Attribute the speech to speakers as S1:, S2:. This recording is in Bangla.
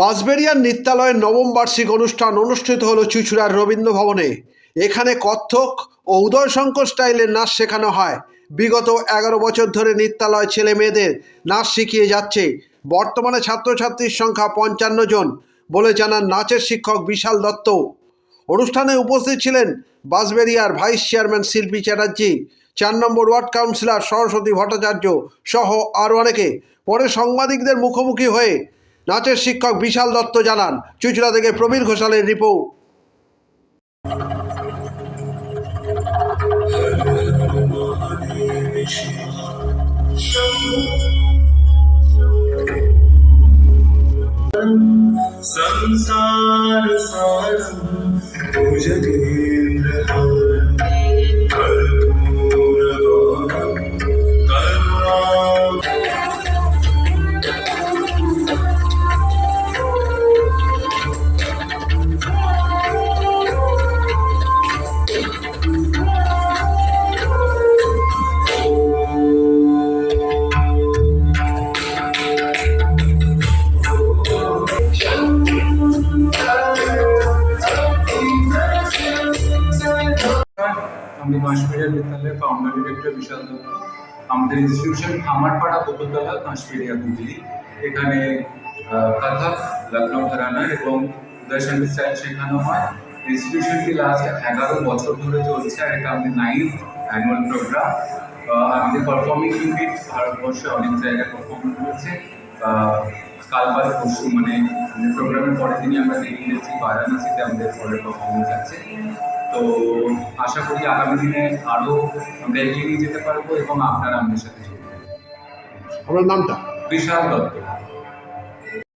S1: বাঁশবেড়িয়ার নৃত্যালয়ের নবম বার্ষিক অনুষ্ঠান অনুষ্ঠিত হলো চুচুড়ার রবীন্দ্র ভবনে। এখানে কত্থক ও উদয়শঙ্কর স্টাইলের নাচ শেখানো হয়। বিগত এগারো বছর ধরে নৃত্যালয় ছেলে মেয়েদের নাচ শিখিয়ে যাচ্ছে। বর্তমানে ছাত্রছাত্রীর সংখ্যা পঞ্চান্ন জন বলে জানান নাচের শিক্ষক বিশাল দত্ত। অনুষ্ঠানে উপস্থিত ছিলেন বাঁশবেড়িয়ার ভাইস চেয়ারম্যান শিল্পী চ্যাটার্জি, চার নম্বর ওয়ার্ড কাউন্সিলর সরস্বতী ভট্টাচার্য সহ আরও অনেকে। পরে সাংবাদিকদের মুখোমুখি হয়ে নাচের শিক্ষক বিশাল দত্ত জানান চুচড়া থেকে প্রবীর ঘোষালের রিপোর্ট
S2: संसार सारं भुजगेन्द्रहारं
S3: আমি বাঁশবেড়িয়া বিদ্যালয়ের ফাউন্ডার ডিরেক্টর বিশাল দত্ত। আমাদের ইনস্টিটিউশন খামারপাড়া বকুলতলা বাঁশবেড়িয়া হুগলি। এখানে কাথাক লখনৌ ঘরানা এবং উদয়শঙ্কর স্টাইল শেখানো হয়। ইনস্টিটিউশনটি লাস্ট এগারো বছর ধরে চলছে আর এটা আমাদের নাইন্থ অ্যানুয়াল প্রোগ্রাম আমাদের পারফর্মিং ইউনিট ভারতবর্ষে অনেক জায়গায় পারফর্ম করেছে। আহ, কালবাদ পরশু মানে প্রোগ্রামের পরের দিনই আমরা বেরিয়ে গেছি বারাণসীতে আমাদের পরের পারফরমেন্স আছে। তো আশা করি আগামী দিনে আরও আমরা এগিয়ে নিয়ে যেতে পারব এবং আপনারা আমাদের সাথে আমার
S1: আপনার নামটা?
S3: বিশাল দত্ত।